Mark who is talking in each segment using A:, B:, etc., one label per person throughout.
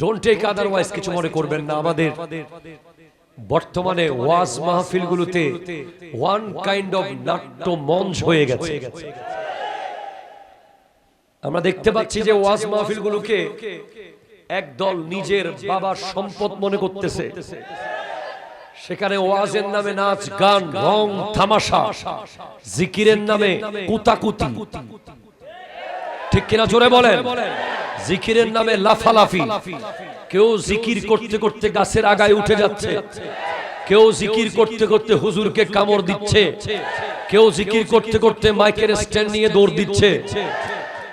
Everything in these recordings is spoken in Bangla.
A: ডোন্ট টেক আদারওয়াইজ কিছু মনে করবেন না। আমাদের বর্তমানে ওয়াজ মাহফিলগুলোতে ওয়ান কাইন্ড অফ নাট্য মঞ্চ হয়ে গেছে। আমরা দেখতে পাচ্ছি যে ওয়াজ মাহফিলগুলোকে একদল নিজের বাবার সম্পদ মনে করতেছে। সেখানে ওয়াজের নামে নাচ গান রং তামাশা জিকিরের নামে কুতাকুতি। ঠিক কিনা জোরে বলেন। জিকিরের নামে লাফালাফি। কেউ জিকির করতে করতে গাছের আগায় উঠে যাচ্ছে। কেউ জিকির করতে করতে হুজুরকে কামড় দিচ্ছে। কেউ জিকির করতে করতে মাইকের স্ট্যান্ড নিয়ে দৌড় দিচ্ছে।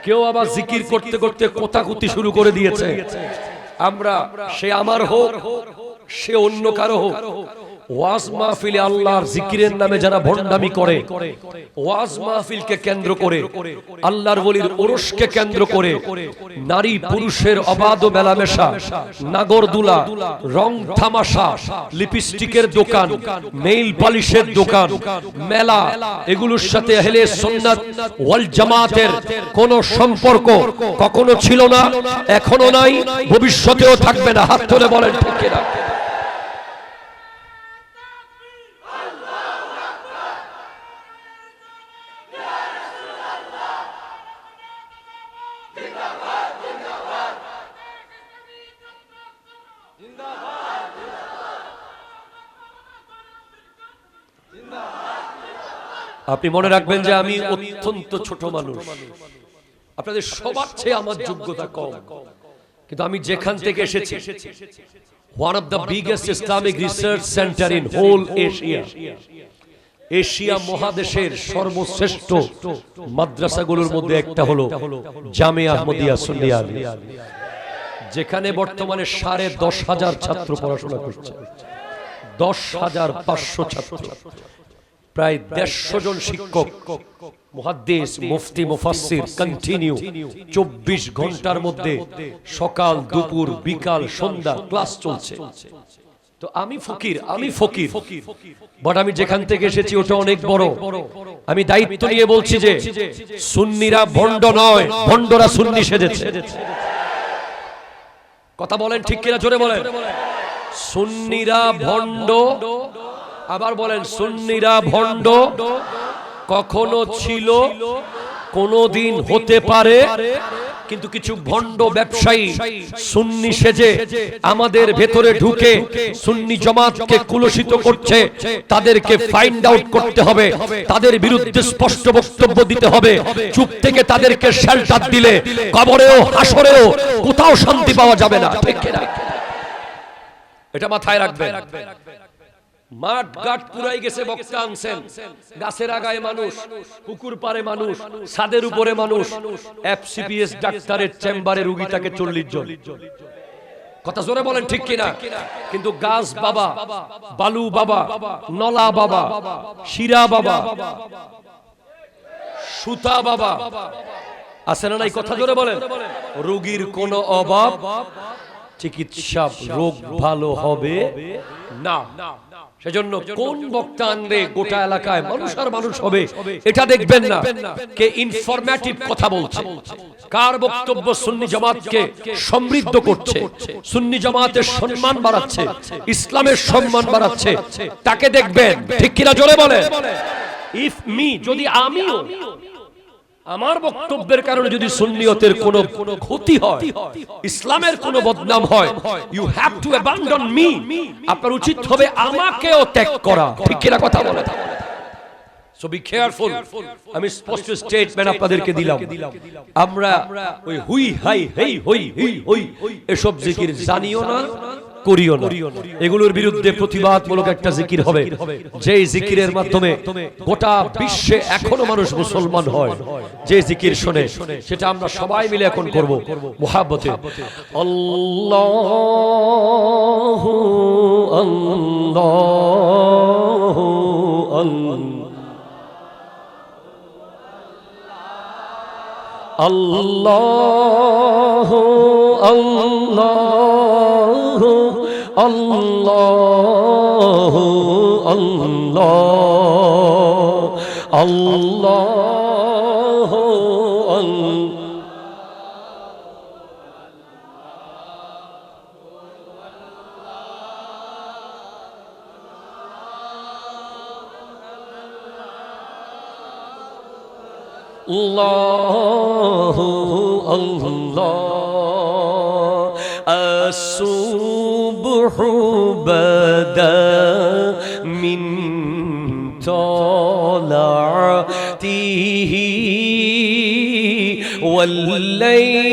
A: কেউ আবার জিকির করতে করতে কোতাকুতি শুরু করে দিয়েছে। আমরা সে আমার হোক, সে অন্য কারও হোক। ওয়াজ মাহফিলে আল্লাহর জিকিরের নামে যারা ভণ্ডামি করে, ওয়াজ মাহফিলকে কেন্দ্র করে, আল্লাহর বলির ওরসকে কেন্দ্র করে, নারী পুরুষের অবাধ মেলামেশা নাগরদুলা রং থামাশা লিপস্টিকের দোকান, নেইল পালিশের দোকান, মেলা, এগুলোর সাথে হেলে সুন্নাত ওয়াল জামাতের কোন সম্পর্ক কখনো ছিল না, এখনও নাই, ভবিষ্যতেও থাকবে না। হাত তুলে বলেন ঠিক কিনা? আপনি মনে রাখবেন যে আমি অত্যন্ত ছোট মানুষ। আপনাদের সবার চেয়ে আমার যোগ্যতা কম। কিন্তু আমি যেখান থেকে এসেছি one of the biggest Islamic research centre in whole Asia Asia মহাদেশের সর্বশ্রেষ্ঠ মাদ্রাসাগুলোর মধ্যে একটা হলো জামে আহমদিয়া আলিয়া। যেখানে বর্তমানে সাড়ে দশ হাজার ছাত্র পড়াশোনা করছে। দশ হাজার পাঁচশো ছাত্র। প্রায় দেড়শো জন শিক্ষক মুহাদ্দিস মুফতি মুফাসসির কন্টিনিউ চব্বিশ ঘণ্টার মধ্যে সকাল দুপুর বিকাল সন্ধ্যা ক্লাস চলছে। তো আমি ফকির আমি ফকির। বাট আমি যেখান থেকে এসেছি ওটা অনেক বড়। আমি দায়িত্ব নিয়ে বলছি যে সুন্নিরা ভণ্ড নয় ভণ্ডরা সুন্নি সেজেছে। কথা বলেন ঠিক কিনা জোরে বলেন। সুন্নিরা ভণ্ড আবার বলেন, সুন্নিরা ভণ্ড, কখনো ছিল, কোনদিন হতে পারে, কিন্তু কিছু ভণ্ড ব্যবসায়ী সুন্নি সেজে আমাদের ভেতরে ঢুকে সুন্নি জমাতকে কুলসিত করছে, তাদেরকে ফাইন্ড আউট করতে হবে, তাদের বিরুদ্ধে স্পষ্ট বক্তব্য দিতে হবে, চুপ থেকে তাদেরকে শেল্টার দিলে কবরেও, হাসরেও কোথাও শান্তি পাওয়া যাবে না এটা মাথায় রাখবেন। মাঠ গাট পুরাই গেছে বক্তা আনছেন। গাছের আগায় মানুষ, পুকুর পারে মানুষ, ছাদের উপরে মানুষ। এফসিপিএস ডাক্তারের চেম্বারে রুগী তাকে চল্লিশ জন। কথা জোরে বলেন ঠিক কিনা? কিন্তু গাছ বাবা, বালু বাবা, নলা বাবা, শিরা বাবা, সুতা বাবা। আছে না নাই? কথা জোরে বলেন। রুগীর কোনো অভাব? চিকিৎসা রোগ ভালো হবে? না। সেজন্য কোন বক্তা আনলে গোটা এলাকায় মানুষ আর মানুষ হবে? এটা দেখবেন না। কে ইনফরমেটিভ কথা বলছে? কার বক্তব্য সুন্নি জামাতকে সমৃদ্ধ করছে? সুন্নি জামাতের সম্মান বাড়াচ্ছে? ইসলামের সম্মান বাড়াচ্ছে? তাকে দেখবেন? ঠিক কিনা জোরে বলে ইফ মি যদি আমিও। আমার বক্তব্যের কারণে যদি সুন্নিয়তের কোনো ক্ষতি হয়, ইসলামের কোনো বদনাম হয় you have to abandon me আপনার উচিত হবে আমাকেও ত্যাগ করা। ঠিক কিনা কথা বলে সো বি কেয়ারফুল আমি স্পষ্ট স্টেটমেন্ট আপনাদেরকে দিলাম। আমরা ওই হুই হাই হেই হই হুই হই, এসব জিকির জানিও না। করিও না। এগুলোর বিরুদ্ধে প্রতিবাদমূলক একটা জিকির হবে। যে জিকিরের মাধ্যমে গোটা বিশ্বে এখনও মানুষ মুসলমান হয়, যে জিকির শুনে, সেটা আমরা সবাই মিলে এখন করব মুহাব্বতে। আল্লাহ আল্লাহ। আল্লাহ আল্লাহ। আল্লাহ আল্লাহ আল্লাহ আল্লাহ আল্লাহ আসুন بدا من طلعته والليل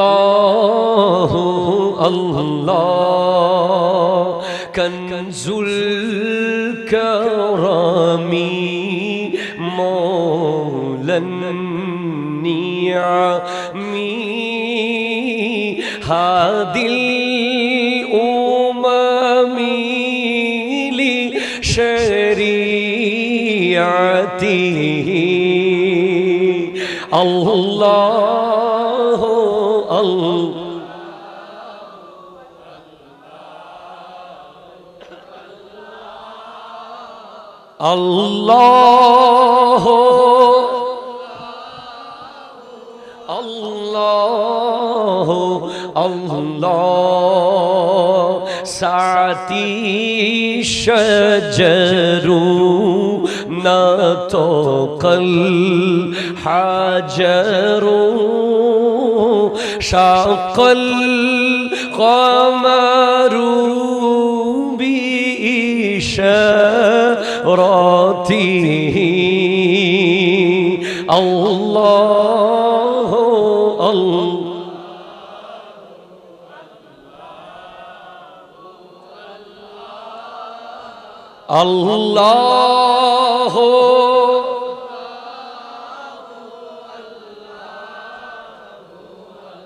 A: الله الله. كنز الكرم مولى النعم. هادي الأمم لشريعته الله. আল্লাহ। আল্লাহ। আল্লাহ। সাতি সজরু। نطق الحجر شق القمر بإشارته. الله الله الله.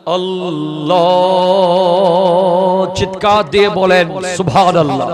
A: আল্লাহ। চিৎকার দিয়ে বলেন সুবহানাল্লাহ।